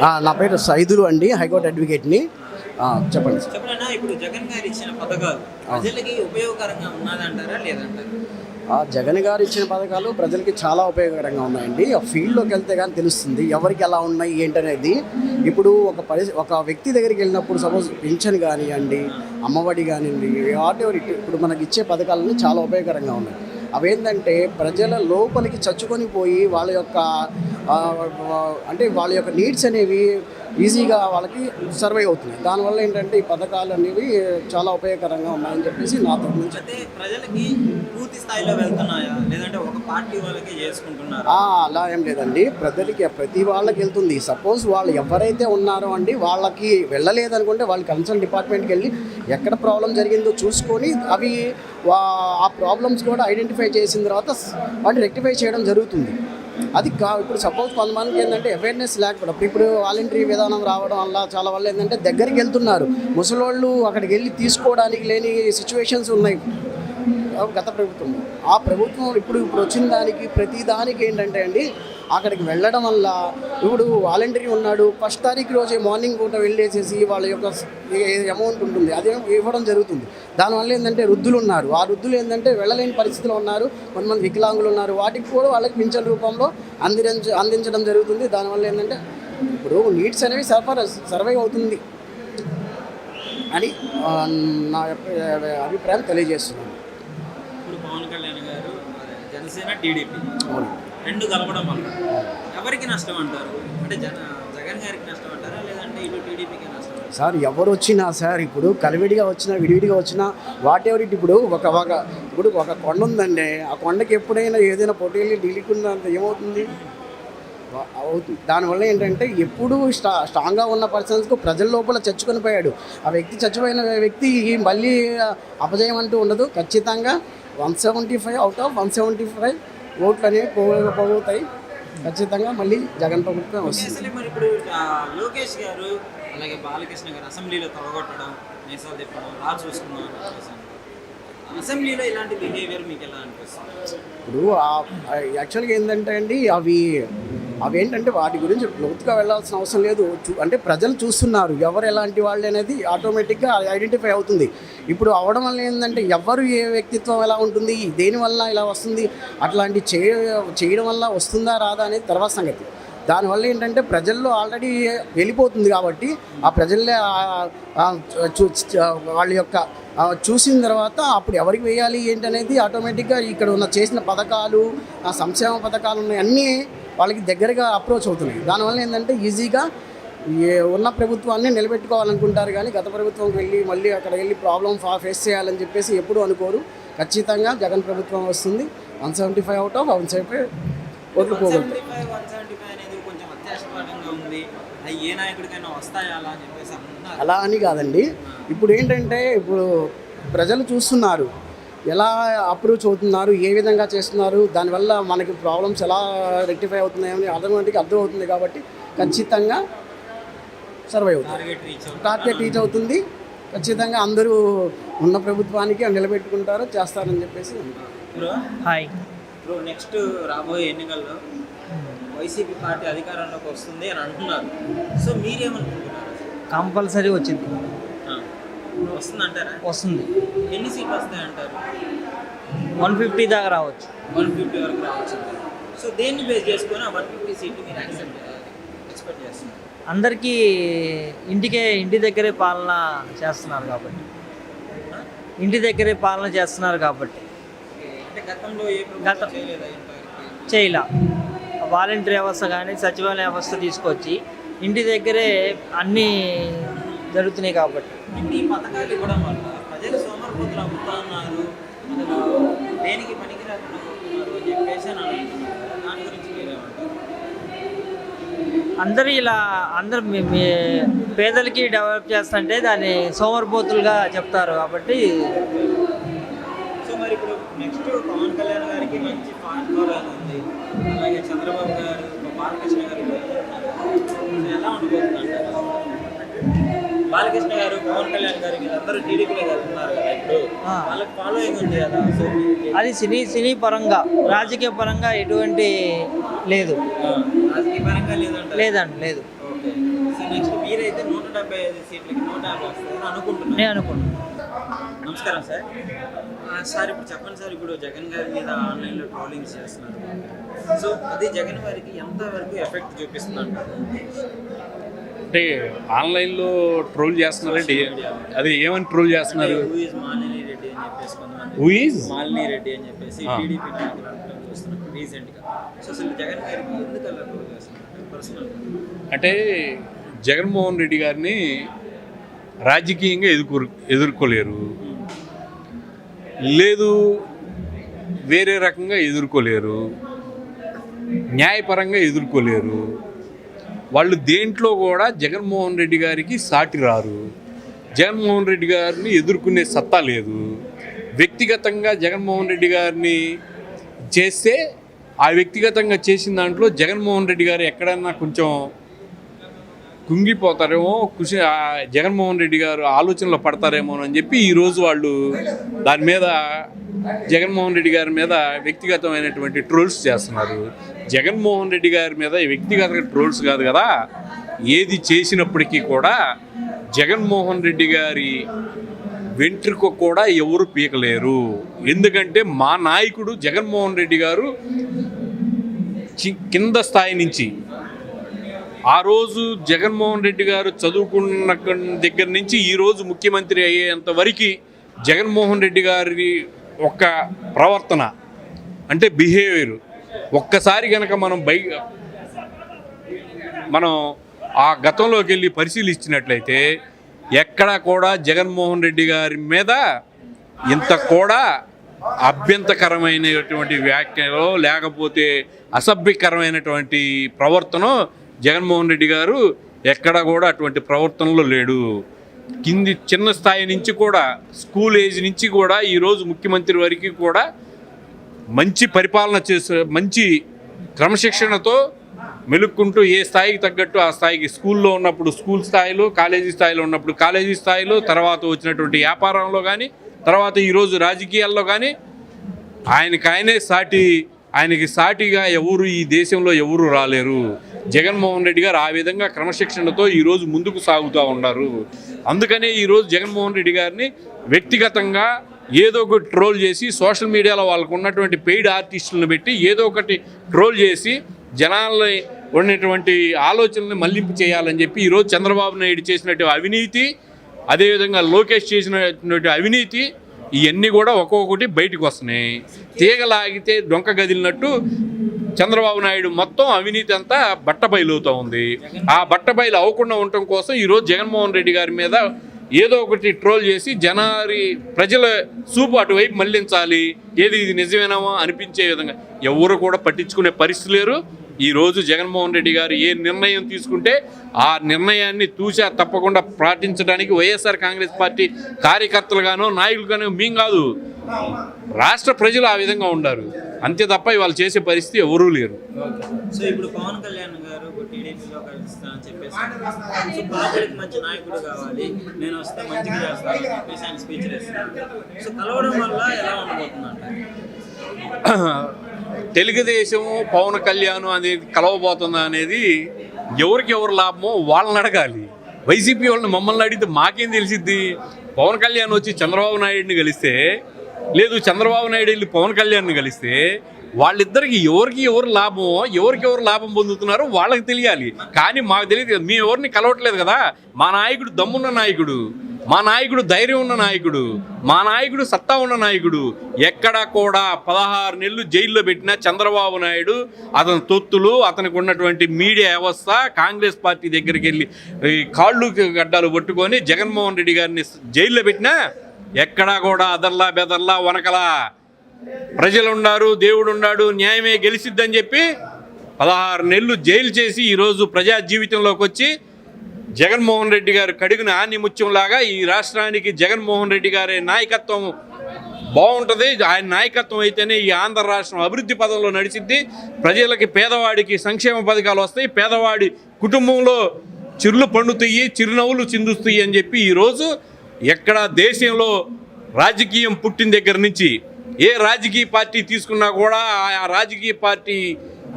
నా పేరు సైదులు అండి హైకోర్టు అడ్వకేట్ని. చెప్పండి. చెప్పండి ఇప్పుడు జగన్ గారు ఇచ్చిన పథకాలు ప్రజలకి ఉపయోగకరంగా ఉన్నదంటారా లేదంటారా? ఆ, జగన్ గారు ఇచ్చిన పథకాలు ప్రజలకి చాలా ఉపయోగకరంగా ఉన్నాయండి. ఆ ఫీల్డ్లోకి వెళ్తే కానీ తెలుస్తుంది ఎవరికి ఎలా ఉన్నాయి ఏంటనేది. ఇప్పుడు ఒక పరిస్థితి ఒక వ్యక్తి దగ్గరికి వెళ్ళినప్పుడు సపోజ్ పింఛన్ కానివ్వండి అమ్మఒడి కానివ్వండి వాట్ ఎవర్ ఇప్పుడు మనకి ఇచ్చే పథకాలన్నీ చాలా ఉపయోగకరంగా ఉన్నాయి. అవేంటంటే ప్రజల లోపలికి చచ్చుకొని పోయి వాళ్ళ యొక్క అంటే వాళ్ళ యొక్క నీడ్స్ అనేవి ఈజీగా వాళ్ళకి సర్వే అవుతున్నాయి. దానివల్ల ఏంటంటే ఈ పథకాలు అనేవి చాలా ఉపయోగకరంగా ఉన్నాయని చెప్పేసి నా తరపు నుంచి అయితే ప్రజలకి పూర్తి స్థాయిలో వెళ్తున్నాయా? లేదంటే ఒక పార్టీ వాళ్ళకే చేసుకుంటున్నారా? అలా ఏం లేదండి. ప్రజలకి ప్రతి వాళ్ళకి వెళ్తుంది. సపోజ్ వాళ్ళు ఎవరైతే ఉన్నారో అండి వాళ్ళకి వెళ్ళలేదనుకుంటే వాళ్ళు కన్సర్న్ డిపార్ట్మెంట్కి వెళ్ళి ఎక్కడ ప్రాబ్లం జరిగిందో చూసుకొని అవి వా- ఆ ప్రాబ్లమ్స్ కూడా ఐడెంటిఫై చేసిన తర్వాత వాటిని రెక్టిఫై చేయడం జరుగుతుంది. అది కా ఇప్పుడు సపోజ్ కొంతమందికి ఏంటంటే అవేర్నెస్ లేకపోవడం. ఇప్పుడు వాలంటరీ విధానం రావడం వల్ల చాలా వల్ల ఏంటంటే దగ్గరికి వెళ్తున్నారు. ముసలోళ్ళు అక్కడికి వెళ్ళి తీసుకోవడానికి లేని సిచ్యువేషన్స్ ఉన్నాయి. గత ప్రభుత్వం. ఆ ప్రభుత్వం ఇప్పుడు ఇప్పుడు వచ్చిన దానికి ప్రతి దానికి ఏంటంటే అండి అక్కడికి వెళ్ళడం వల్ల ఇప్పుడు వాలంటరీ ఉన్నాడు ఫస్ట్ తారీఖు రోజే మార్నింగ్ పూట వెళ్ళేసేసి వాళ్ళ యొక్క అమౌంట్ ఉంటుంది అదే ఇవ్వడం జరుగుతుంది. దానివల్ల ఏంటంటే వృద్ధులు ఉన్నారు. ఆ వృద్ధులు ఏంటంటే వెళ్ళలేని పరిస్థితిలో ఉన్నారు కొంతమంది వికలాంగులు ఉన్నారు. వాటికి కూడా వాళ్ళకి పింఛన్ రూపంలో అందించ అందించడం జరుగుతుంది. దానివల్ల ఏంటంటే ఇప్పుడు నీడ్స్ అనేవి సర్ఫర్ సర్వే అవుతుంది అని నా అభిప్రాయం తెలియజేస్తున్నాను ఇప్పుడు పవన్ కళ్యాణ్ గారు అదే, జనసేన టీడీపీ. రెండు కలపడం వల్ల. ఎవరికి నష్టం అంటారు? అంటే జన జగన్ గారికి నష్టం అంటారా? లేదంటే ఇటు టీడీపీకి నష్టం? సార్ ఎవరు వచ్చినా సార్ ఇప్పుడు కలివిడిగా వచ్చినా విడివిడిగా వచ్చినా వాట్ ఎవర్ ఇట్ ఇప్పుడు ఒక ఒక ఇప్పుడు ఒక కొండ ఉందండి. ఆ కొండకి ఎప్పుడైనా ఏదైనా పొట్టేళ్ళు ఢీలికుండా ఏమవుతుంది? వా- అవుతుంది. దానివల్ల ఏంటంటే ఎప్పుడు స్ట్రా స్ట్రాంగ్గా ఉన్న పర్సన్స్కు ప్రజల లోపల చచ్చుకొని పోయాడు. ఆ వ్యక్తి చచ్చిపోయిన వ్యక్తి మళ్ళీ అపజయం అంటూ ఉండదు. ఖచ్చితంగా one seventy five out of one seventy five ఓట్లు అనేవి పోగ పోగవుతాయి ఖచ్చితంగా మళ్ళీ జగన్ ప్రభుత్వం వస్తుంది. మరి ఇప్పుడు లోకేష్ గారు అలాగే బాలకృష్ణ గారు అసెంబ్లీలో తొలగొట్టడం మీసాలు తిప్పడం రా చూసుకున్నాం. అసెంబ్లీలో ఇలాంటి బిహేవియర్ మీకు ఎలా అనిపిస్తుంది? ఇప్పుడు యాక్చువల్గా ఏంటంటే అండి అవి అవేంటంటే వాటి గురించి లోతుగా వెళ్ళాల్సిన అవసరం లేదు. చూ- అంటే ప్రజలు చూస్తున్నారు. ఎవరు ఎలాంటి వాళ్ళు అనేది ఆటోమేటిక్గా ఐడెంటిఫై అవుతుంది. ఇప్పుడు అవడం వల్ల ఏంటంటే ఎవరు ఏ వ్యక్తిత్వం ఎలా ఉంటుంది దేనివల్ల ఇలా వస్తుంది అట్లాంటి చేయ చేయడం వల్ల వస్తుందా రాదా అనేది తర్వాత సంగతి. దానివల్ల ఏంటంటే ప్రజల్లో ఆల్రెడీ వెళ్ళిపోతుంది కాబట్టి ఆ ప్రజల్లే చూ- వాళ్ళ యొక్క చూసిన తర్వాత అప్పుడు ఎవరికి వేయాలి ఏంటనేది ఆటోమేటిక్గా ఇక్కడ ఉన్న చేసిన పథకాలు ఆ సంక్షేమ పథకాలు ఉన్నాయి. అన్నీ వాళ్ళకి దగ్గరగా అప్రోచ్ అవుతున్నాయి. దానివల్ల ఏంటంటే ఈజీగా ఉన్న ప్రభుత్వాన్ని నిలబెట్టుకోవాలనుకుంటారు కానీ గత ప్రభుత్వంకి వెళ్ళి మళ్ళీ అక్కడ వెళ్ళి ప్రాబ్లం ఫేస్ చేయాలని చెప్పేసి ఎప్పుడూ అనుకోరు. ఖచ్చితంగా జగన్ ప్రభుత్వం వస్తుంది. One seventy five out of one seventy five ఓట్లు అలా అని కాదండి. ఇప్పుడు ఏంటంటే ఇప్పుడు ప్రజలు చూస్తున్నారు. ఎలా అప్రోచ్ అవుతున్నారు ఏ విధంగా చేస్తున్నారు దానివల్ల మనకి ప్రాబ్లమ్స్ ఎలా రెక్టిఫై అవుతున్నాయని ఆటోమేటిక్గా అర్థం అవుతుంది కాబట్టి ఖచ్చితంగా సర్వై అవుతుంది. టార్గెట్ రీచ్ అవుతుంది. ఖచ్చితంగా అందరూ ఉన్న ప్రభుత్వానికి నిలబెట్టుకుంటారు చేస్తారని చెప్పేసి హాయ్ ఇప్పుడు నెక్స్ట్ రాబోయే ఎన్నికల్లో వైసీపీ పార్టీ అధికారంలోకి వస్తుంది అని అంటున్నారు. సో మీరేమనుకుంటున్నారు? కంపల్సరీ వచ్చింది. ఆ. వస్తుంది అంటారా వస్తుంది. ఎన్ని సీట్లు వస్తాయంటారు? వన్ ఫిఫ్టీ దాకా రావచ్చు. వన్ ఫిఫ్టీ వరకు రావచ్చు. సో దేన్ని బేస్ చేసుకొని ఆ వన్ ఫిఫ్టీ సీట్లు మీరు యాక్సెప్ట్ ఎక్స్పెక్ట్ చేస్తున్నారు? అందరికీ ఇంటికే ఇంటి దగ్గరే పాలన చేస్తున్నారు కాబట్టి. ఇంటి దగ్గరే పాలన చేస్తున్నారు కాబట్టి. గతంలో గత- చేయలా. వాలంటీర్ వ్యవస్థ కానీ సచివాలయ వ్యవస్థ తీసుకొచ్చి ఇంటి దగ్గరే అన్నీ జరుగుతున్నాయి కాబట్టి. ఈ పథకాలు ఇవ్వడం వల్ల ప్రజలు సోమరిపోతులు అవుతా ఉన్నారు దేనికి పనికి అందరూ ఇలా అందరు పేదలకి డెవలప్ చేస్తుంటే దాన్ని సోమరిపోతులుగా చెప్తారు కాబట్టి సో మరి ఇప్పుడు నెక్స్ట్ పవన్ కళ్యాణ్ గారికి మంచి ఉంది. అలాగే చంద్రబాబు గారు బాలకృష్ణ గారు ఎలా ఉండబోతుంది అంటారు? బాలకృష్ణ గారు పవన్ కళ్యాణ్ గారు వీళ్ళందరూ టీడీపీలో వెళ్తున్నారు కదా ఇప్పుడు. వాళ్ళకి ఫాలోయింగ్ ఉంది కదా సో అది సినీ సినీ పరంగా రాజకీయ పరంగా ఎటువంటి లేదు. రాజకీయ పరంగా లేదంటారు? లేదండి లేదు. సో నెక్స్ట్ మీరైతే నూట డెబ్బై ఐదు సీట్లకి నూట యాభై వస్తుందని అనుకుంటున్నాను నేను అనుకుంటున్నాను నమస్కారం సార్. సార్ ఇప్పుడు చెప్పండి సార్ ఇప్పుడు జగన్ గారి మీద ఆన్లైన్లో ట్రోలింగ్స్ చేస్తున్నారు. సో అది జగన్ గారికి ఎంతవరకు ఎఫెక్ట్ చూపిస్తుంది అంటే ఆన్లైన్లో ట్రోల్ చేస్తున్నారంటే అది ఏమని ట్రోల్ చేస్తున్నారు? మాలిని రెడ్డి అని చెప్పేసి కొంతమంది హూ ఈజ్ మాలిని రెడ్డి అని చెప్పేసి ఆ. టీడీపీ నాయకులు అంటారు చూస్తున్నాం రీసెంట్గా. సో అసలు జగన్ గారికి ఎందుకు అలా ట్రోల్ చేస్తున్నారు? పర్సనల్ అంటే జగన్మోహన్ రెడ్డి గారిని రాజకీయంగా ఎదుర్కో ఎదుర్కోలేరు. లేదు వేరే రకంగా ఎదుర్కోలేరు. న్యాయపరంగా ఎదుర్కోలేరు. వాళ్ళు దేంట్లో కూడా జగన్మోహన్ రెడ్డి గారికి సాటి రారు. జగన్మోహన్ రెడ్డి గారిని ఎదుర్కొనే సత్తా లేదు. వ్యక్తిగతంగా జగన్మోహన్ రెడ్డి గారిని చేస్తే ఆ వ్యక్తిగతంగా చేసిన దాంట్లో జగన్మోహన్ రెడ్డి గారు ఎక్కడన్నా కొంచెం కుంగిపోతారేమో కృషి జగన్మోహన్ రెడ్డి గారు ఆలోచనలో పడతారేమో అని చెప్పి ఈరోజు వాళ్ళు దాని మీద జగన్మోహన్ రెడ్డి గారి మీద వ్యక్తిగతమైనటువంటి ట్రోల్స్ చేస్తున్నారు. జగన్మోహన్ రెడ్డి గారి మీద వ్యక్తిగత ట్రోల్స్ కాదు కదా ఏది చేసినప్పటికీ కూడా జగన్మోహన్ రెడ్డి గారి వెంట్రుక కూడా ఎవరు పీకలేరు. ఎందుకంటే మా నాయకుడు జగన్మోహన్ రెడ్డి గారు చి- కింద స్థాయి నుంచి ఆ రోజు జగన్మోహన్ రెడ్డి గారు చదువుకున్న దగ్గర నుంచి ఈరోజు ముఖ్యమంత్రి అయ్యేంత వరకు జగన్మోహన్ రెడ్డి గారి ఒక ప్రవర్తన అంటే బిహేవియర్ ఒక్కసారి కనుక మనం బై మనం ఆ గతంలోకి వెళ్ళి పరిశీలించినట్లయితే ఎక్కడా కూడా జగన్మోహన్ రెడ్డి గారి మీద ఇంత కూడా అభ్యంతకరమైనటువంటి వ్యాఖ్యలో లేకపోతే అసభ్యకరమైనటువంటి ప్రవర్తన జగన్మోహన్ రెడ్డి గారు ఎక్కడ కూడా అటువంటి ప్రవర్తనలో లేడు. కింది చిన్న స్థాయి నుంచి కూడా స్కూల్ ఏజ్ నుంచి కూడా ఈరోజు ముఖ్యమంత్రి వరకు కూడా మంచి పరిపాలన చేసే మంచి క్రమశిక్షణతో మెలుక్కుంటూ ఏ స్థాయికి తగ్గట్టు ఆ స్థాయికి స్కూల్లో ఉన్నప్పుడు స్కూల్ స్థాయిలో కాలేజీ స్థాయిలో ఉన్నప్పుడు కాలేజీ స్థాయిలో తర్వాత వచ్చినటువంటి వ్యాపారంలో కానీ తర్వాత ఈరోజు రాజకీయాల్లో కానీ ఆయనకి ఆయనే సాటి ఆయనకి సాటిగా ఎవరు ఈ దేశంలో ఎవరు రాలేరు. జగన్మోహన్ రెడ్డి గారు ఆ విధంగా క్రమశిక్షణతో ఈరోజు ముందుకు సాగుతూ ఉన్నారు. అందుకనే ఈరోజు జగన్మోహన్ రెడ్డి గారిని వ్యక్తిగతంగా ఏదో ఒకటి ట్రోల్ చేసి సోషల్ మీడియాలో వాళ్ళకు ఉన్నటువంటి పెయిడ్ ఆర్టిస్టులను పెట్టి ఏదో ఒకటి ట్రోల్ చేసి జనాల్ని ఉన్నటువంటి ఆలోచనల్ని మళ్ళింపు చేయాలని చెప్పి ఈరోజు చంద్రబాబు నాయుడు చేసినట్టు అవినీతి అదేవిధంగా లోకేష్ చేసినటువంటి అవినీతి ఇవన్నీ కూడా ఒక్కొక్కటి బయటకు వస్తున్నాయి. తీగలాగితే డొంక గదిలినట్టు చంద్రబాబు నాయుడు మొత్తం అవినీతి అంతా బట్టబయలుతూ ఉంది. ఆ బట్టబయలు అవ్వకుండా ఉండటం కోసం ఈరోజు జగన్మోహన్ రెడ్డి గారి మీద ఏదో ఒకటి ట్రోల్ చేసి జనారి ప్రజల చూపు అటువైపు మళ్ళించాలి. ఏది ఇది నిజమేనామో అనిపించే విధంగా. ఎవరు కూడా పట్టించుకునే పరిస్థితి లేరు. ఈ రోజు జగన్మోహన్ రెడ్డి గారు ఏ నిర్ణయం తీసుకుంటే ఆ నిర్ణయాన్ని తూచా తప్పకుండా పాటించడానికి వైఎస్ఆర్ కాంగ్రెస్ పార్టీ కార్యకర్తలుగానో నాయకులుగానో మేం కాదు. రాష్ట్ర ప్రజలు ఆ విధంగా ఉండారు. అంతే తప్ప వాళ్ళు చేసే పరిస్థితి ఎవరూ లేరు. సో ఇప్పుడు పవన్ కళ్యాణ్ గారు టీడీపీలో కలుస్తానని చెప్పేసి సో మంచి నాయకుడు కావాలి. నేను వస్తే మంచిగా చేస్తాను చెప్పేసి ఆయన సో కలవడం వల్ల ఎలా ఉండబోతుందంట? తెలుగుదేశం పవన్ కళ్యాణ్ అనేది కలవబోతుందా అనేది ఎవరికి ఎవరు లాభమో వాళ్ళని అడగాలి. వైసీపీ వాళ్ళని మమ్మల్ని అడిగితే మాకేం తెలిసిద్ది? పవన్ కళ్యాణ్ వచ్చి చంద్రబాబు నాయుడిని కలిస్తే లేదు చంద్రబాబు నాయుడు వెళ్ళి పవన్ కళ్యాణ్ని కలిస్తే వాళ్ళిద్దరికి ఎవరికి ఎవరు లాభమో ఎవరికి ఎవరు లాభం పొందుతున్నారో వాళ్ళకి తెలియాలి కానీ మాకు తెలియదు కదా. మేము ఎవరిని కలవట్లేదు కదా మా నాయకుడు దమ్మున్న నాయకుడు మా నాయకుడు ధైర్యం ఉన్న నాయకుడు మా నాయకుడు సత్తా ఉన్న నాయకుడు ఎక్కడా కూడా పదహారు నెలలు జైల్లో పెట్టిన చంద్రబాబు నాయుడు అతని తొత్తులు అతనికి ఉన్నటువంటి మీడియా వ్యవస్థ కాంగ్రెస్ పార్టీ దగ్గరికి వెళ్ళి కాళ్ళు గడ్డాలు పట్టుకొని జగన్మోహన్ రెడ్డి గారిని జైల్లో పెట్టినా ఎక్కడా కూడా అదర్లా బెదర్లా వనకలా ప్రజలు ఉన్నారు దేవుడు ఉన్నాడు న్యాయమే గెలిసిద్దని చెప్పి పదహారు నెలలు జైలు చేసి ఈరోజు ప్రజా జీవితంలోకి వచ్చి జగన్మోహన్ రెడ్డి గారు కడిగిన ఆనిముత్యంలాగా ఈ రాష్ట్రానికి జగన్మోహన్ రెడ్డి గారి నాయకత్వం బాగుంటుంది. ఆయన నాయకత్వం అయితేనే ఈ ఆంధ్ర రాష్ట్రం అభివృద్ధి పదంలో నడిచింది ప్రజలకి పేదవాడికి సంక్షేమ పథకాలు వస్తాయి. పేదవాడి కుటుంబంలో చిరులు పండుతాయి చిరునవ్వులు చిందుస్తాయి అని చెప్పి ఈరోజు ఎక్కడ దేశంలో రాజకీయం పుట్టిన దగ్గర నుంచి ఏ రాజకీయ పార్టీ తీసుకున్నా కూడా ఆ రాజకీయ పార్టీ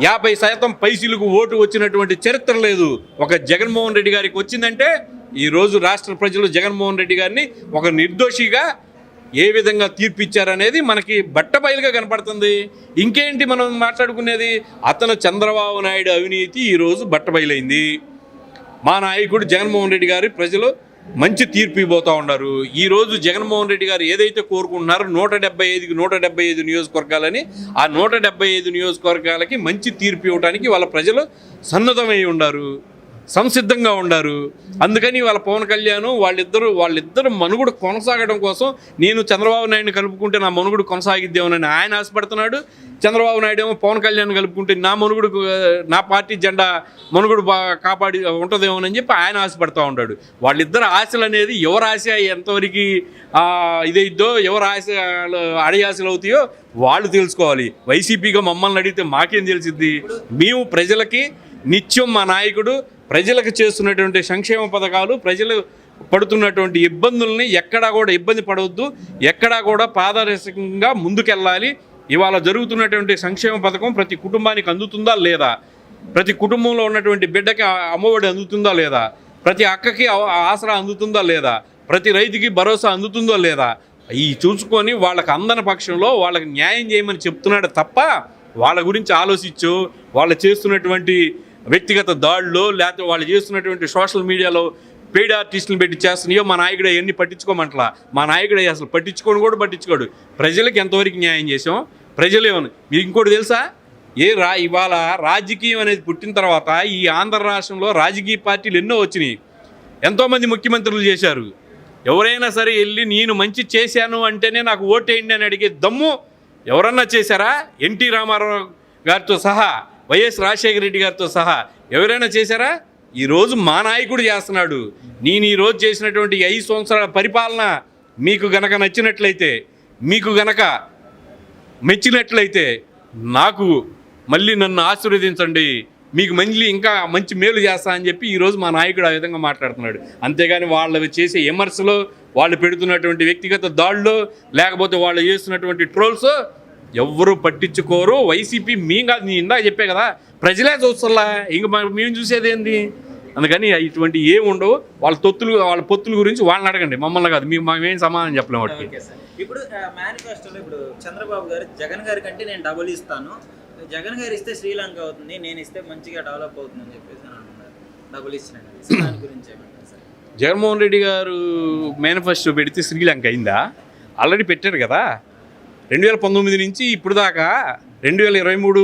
యాభై శాతం పైసీలకు ఓటు వచ్చినటువంటి చరిత్ర లేదు. ఒక జగన్మోహన్ రెడ్డి గారికి వచ్చిందంటే ఈరోజు రాష్ట్ర ప్రజలు జగన్మోహన్ రెడ్డి గారిని ఒక నిర్దోషిగా ఏ విధంగా తీర్పిచ్చారనేది మనకి బట్టబయలుగా కనపడుతుంది. ఇంకేంటి మనం మాట్లాడుకునేది? అతను చంద్రబాబు నాయుడు అవినీతి ఈరోజు బట్టబయలైంది. మా నాయకుడు జగన్మోహన్ రెడ్డి గారి ప్రజలు మంచి తీర్పు ఇవ్వబోతూ ఉన్నారు. ఈరోజు జగన్మోహన్ రెడ్డి గారు ఏదైతే కోరుకుంటున్నారో నూట డెబ్బై ఐదుకి నూట డెబ్బై ఐదు నియోజకవర్గాలని ఆ నూట డెబ్బై ఐదు నియోజకవర్గాలకి మంచి తీర్పు ఇవ్వడానికి వాళ్ళ ప్రజలు సన్నద్ధమై ఉన్నారు సంసిద్ధంగా ఉండారు. అందుకని వాళ్ళ పవన్ కళ్యాణ్ వాళ్ళిద్దరూ వాళ్ళిద్దరు మనుగుడు కొనసాగడం కోసం నేను చంద్రబాబు నాయుడిని కలుపుకుంటే నా మనుగుడు కొనసాగిద్దామని ఆయన ఆశపడుతున్నాడు. చంద్రబాబు నాయుడు ఏమో పవన్ కళ్యాణ్ కలుపుకుంటే నా మనుగుడు నా పార్టీ జెండా మనుగుడు బా కాపాడి ఉంటుందేమోనని చెప్పి ఆయన ఆశపడుతూ ఉంటాడు వాళ్ళిద్దరు ఆశలు అనేది ఎవరి ఆశ ఎంతవరకు ఇదైద్దో ఎవరి ఆశ అడయాశలు అవుతాయో వాళ్ళు తెలుసుకోవాలి. వైసీపీగా మమ్మల్ని అడిగితే మాకేం తెలిసిద్ది? మేము ప్రజలకి నిత్యం మా నాయకుడు ప్రజలకు చేస్తున్నటువంటి సంక్షేమ పథకాలు ప్రజలు పడుతున్నటువంటి ఇబ్బందుల్ని ఎక్కడా కూడా ఇబ్బంది పడవద్దు. ఎక్కడా కూడా పారదర్శకంగా ముందుకెళ్ళాలి. ఇవాళ జరుగుతున్నటువంటి సంక్షేమ పథకం ప్రతి కుటుంబానికి అందుతుందా లేదా? ప్రతి కుటుంబంలో ఉన్నటువంటి బిడ్డకి అమ్మఒడి అందుతుందా లేదా? ప్రతి అక్కకి ఆసరా అందుతుందా లేదా? ప్రతి రైతుకి భరోసా అందుతుందో లేదా? ఈ చూసుకొని వాళ్ళకి అందని పక్షంలో వాళ్ళకి న్యాయం చేయమని చెప్తున్నాడు తప్ప వాళ్ళ గురించి ఆలోచించు. వాళ్ళు చేస్తున్నటువంటి వ్యక్తిగత దాడులు లేకపోతే వాళ్ళు చేస్తున్నటువంటి సోషల్ మీడియాలో పెయిడ్ ఆర్టిస్టులు పెట్టి చేస్తున్నాయో మా నాయకుడు అవన్నీ పట్టించుకోమంటలా? మా నాయకుడు అసలు పట్టించుకొని కూడా పట్టించుకోడు. ప్రజలకు ఎంతవరకు న్యాయం చేసాం ప్రజలు ఏమని? మీకు ఇంకోటి తెలుసా? ఏ రా ఇవాళ రాజకీయం అనేది పుట్టిన తర్వాత ఈ ఆంధ్ర రాష్ట్రంలో రాజకీయ పార్టీలు ఎన్నో వచ్చినాయి. ఎంతోమంది ముఖ్యమంత్రులు చేశారు. ఎవరైనా సరే వెళ్ళి నేను మంచి చేశాను అంటేనే నాకు ఓటేయండి అని అడిగే దమ్ము ఎవరన్నా చేశారా? ఎన్టీ రామారావు గారితో సహా వైఎస్ రాజశేఖర రెడ్డి గారితో సహా ఎవరైనా చేశారా? ఈరోజు మా నాయకుడు చేస్తున్నాడు. నేను ఈరోజు చేసినటువంటి ఐదు సంవత్సరాల పరిపాలన మీకు గనక నచ్చినట్లయితే మీకు గనక మెచ్చినట్లయితే నాకు మళ్ళీ నన్ను ఆశీర్వదించండి. మీకు మళ్ళీ ఇంకా మంచి మేలు చేస్తా అని చెప్పి ఈరోజు మా నాయకుడు ఆ విధంగా మాట్లాడుతున్నాడు. అంతేగాని వాళ్ళు చేసే విమర్శలు వాళ్ళు పెడుతున్నటువంటి వ్యక్తిగత దాడులు లేకపోతే వాళ్ళు చేస్తున్నటువంటి ట్రోల్స్ ఎవ్వరూ పట్టించుకోరు. వైసీపీ మేము కాదు నేను ఇందాక చెప్పే కదా ప్రజలే చూస్తలా ఇంక మేము చూసేది ఏంది? అందుకని ఇటువంటి ఏమి ఉండవు. వాళ్ళ తొత్తులు వాళ్ళ పొత్తుల గురించి వాళ్ళని అడగండి. మమ్మల్ని కాదు మేము మేమేం సమాధానం చెప్పలేము వాటికి. Okay sir. ఇప్పుడు మేనిఫెస్టోలో ఇప్పుడు చంద్రబాబు గారు జగన్ గారి కంటే నేను డబుల్ ఇస్తాను. జగన్ గారు ఇస్తే శ్రీలంక అవుతుంది నేను ఇస్తే మంచిగా డెవలప్ అవుతుంది అని చెప్పేసి అంటున్నారు. డబుల్ ఇచ్చిన. సో దాని గురించి జగన్మోహన్ రెడ్డి గారు మేనిఫెస్టో పెడితే శ్రీలంక అయిందా? ఆల్రెడీ పెట్టారు కదా? రెండు వేల పంతొమ్మిది నుంచి ఇప్పుడు దాకా రెండు వేల ఇరవై మూడు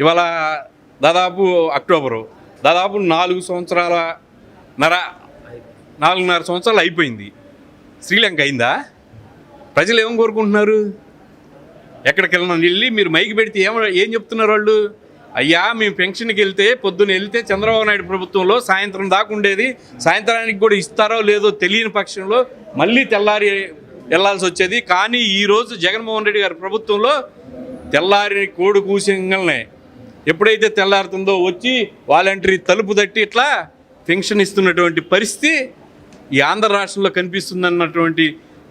ఇవాళ దాదాపు అక్టోబరు దాదాపు నాలుగు సంవత్సరాల నర నాలుగున్నర సంవత్సరాలు అయిపోయింది. శ్రీలంక అయిందా? ప్రజలు ఏం కోరుకుంటున్నారు? ఎక్కడికి వెళ్ళినా వెళ్ళి మీరు మైకి పెడితే ఏమో ఏం చెప్తున్నారు వాళ్ళు? అయ్యా మేము పెన్షన్కి వెళ్తే పొద్దున్న వెళ్తే చంద్రబాబు నాయుడు ప్రభుత్వంలో సాయంత్రం దాకా ఉండేది. సాయంత్రానికి కూడా ఇస్తారో లేదో తెలియని పక్షంలో మళ్ళీ తెల్లారి వెళ్ళాల్సి వచ్చేది. కానీ ఈరోజు జగన్మోహన్ రెడ్డి గారి ప్రభుత్వంలో తెల్లారి కోడి కూసింగల్నే ఎప్పుడైతే తెల్లారుతుందో వచ్చి వాలంటరీ తలుపు తట్టి ఇట్లా పెన్షన్ ఇస్తున్నటువంటి పరిస్థితి ఈ ఆంధ్ర రాష్ట్రంలో కనిపిస్తుందన్నటువంటి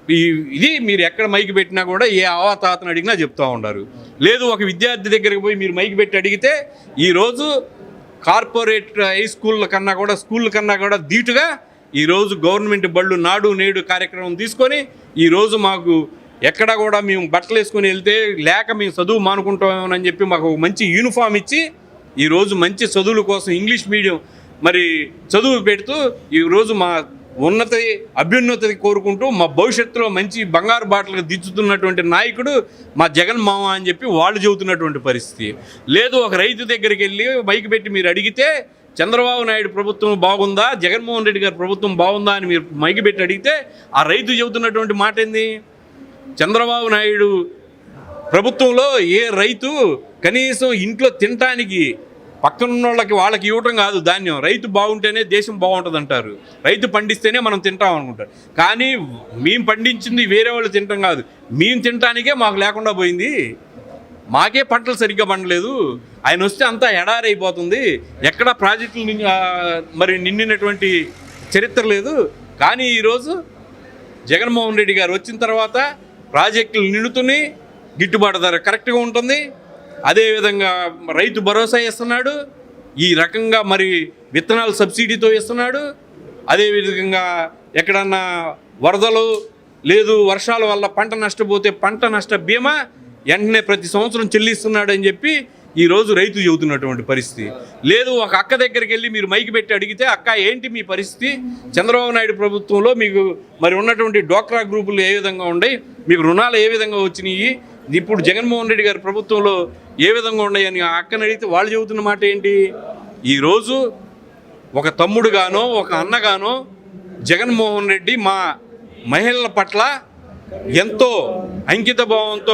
ఈ ఇది మీరు ఎక్కడ మైకి పెట్టినా కూడా ఏ అవతాతను అడిగినా చెప్తూ ఉంటారు లేదు ఒక విద్యార్థి దగ్గరికి పోయి మీరు మైకి పెట్టి అడిగితే ఈరోజు కార్పొరేట్ హై స్కూళ్ళ కన్నా కూడా స్కూళ్ళ కన్నా కూడా ధీటుగా ఈరోజు గవర్నమెంట్ బళ్ళు నాడు నేడు కార్యక్రమం తీసుకొని ఈరోజు మాకు ఎక్కడ కూడా మేము బట్టలు వేసుకొని వెళ్తే లేక మేము చదువు మానుకుంటామని చెప్పి మాకు మంచి యూనిఫామ్ ఇచ్చి ఈరోజు మంచి చదువుల కోసం ఇంగ్లీష్ మీడియం మరి చదువు పెడుతూ ఈరోజు మా ఉన్నత అభ్యున్నతి కోరుకుంటూ మా భవిష్యత్తులో మంచి బంగారు బాటలకు దిద్దుతున్నటువంటి నాయకుడు మా జగన్ మామ అని చెప్పి వాళ్ళు చెబుతున్నటువంటి పరిస్థితి. లేదు ఒక రైతు దగ్గరికి వెళ్ళి బైక్ పెట్టి మీరు అడిగితే చంద్రబాబు నాయుడు ప్రభుత్వం బాగుందా? జగన్మోహన్ రెడ్డి గారి ప్రభుత్వం బాగుందా అని మీరు మైకిపెట్టి అడిగితే ఆ రైతు చెబుతున్నటువంటి మాట ఏంది? చంద్రబాబు నాయుడు ప్రభుత్వంలో ఏ రైతు కనీసం ఇంట్లో తినటానికి పక్కనున్న వాళ్ళకి వాళ్ళకి ఇవ్వటం కాదు ధాన్యం. రైతు బాగుంటేనే దేశం బాగుంటుంది అంటారు రైతు పండిస్తేనే మనం తింటాం అనుకుంటారు. కానీ మేము పండించింది వేరే వాళ్ళు తింటాం కాదు. మేము తినటానికే మాకు లేకుండా పోయింది. మాకే పంటలు సరిగ్గా పండలేదు. ఆయన వస్తే అంతా ఎడారైపోతుంది. ఎక్కడ ప్రాజెక్టులు నిండి- మరి నిండినటువంటి చరిత్ర లేదు. కానీ ఈరోజు జగన్మోహన్ రెడ్డి గారు వచ్చిన తర్వాత ప్రాజెక్టులు నిండుతున్నాయి గిట్టుబాటు ధర కరెక్ట్గా ఉంటుంది. అదేవిధంగా రైతు భరోసా ఇస్తున్నాడు. ఈ రకంగా మరి విత్తనాలు సబ్సిడీతో ఇస్తున్నాడు. అదేవిధంగా ఎక్కడన్నా వరదలు లేదు వర్షాల వల్ల పంట నష్టపోతే పంట నష్ట బీమా వెంటనే ప్రతి సంవత్సరం చెల్లిస్తున్నాడు అని చెప్పి ఈరోజు రైతు చెబుతున్నటువంటి పరిస్థితి. లేదు ఒక అక్క దగ్గరికి వెళ్ళి మీరు మైకి పెట్టి అడిగితే అక్క ఏంటి మీ పరిస్థితి? చంద్రబాబు నాయుడు ప్రభుత్వంలో మీకు మరి ఉన్నటువంటి డోక్రా గ్రూపులు ఏ విధంగా ఉన్నాయి మీకు రుణాలు ఏ విధంగా వచ్చినాయి? ఇప్పుడు జగన్మోహన్ రెడ్డి గారి ప్రభుత్వంలో ఏ విధంగా ఉన్నాయని ఆ అక్కని అడిగితే వాళ్ళు చెబుతున్న మాట ఏంటి? ఈరోజు ఒక తమ్ముడుగానో ఒక అన్నగానో జగన్మోహన్ రెడ్డి మా మహిళల పట్ల ఎంతో అంకిత భావంతో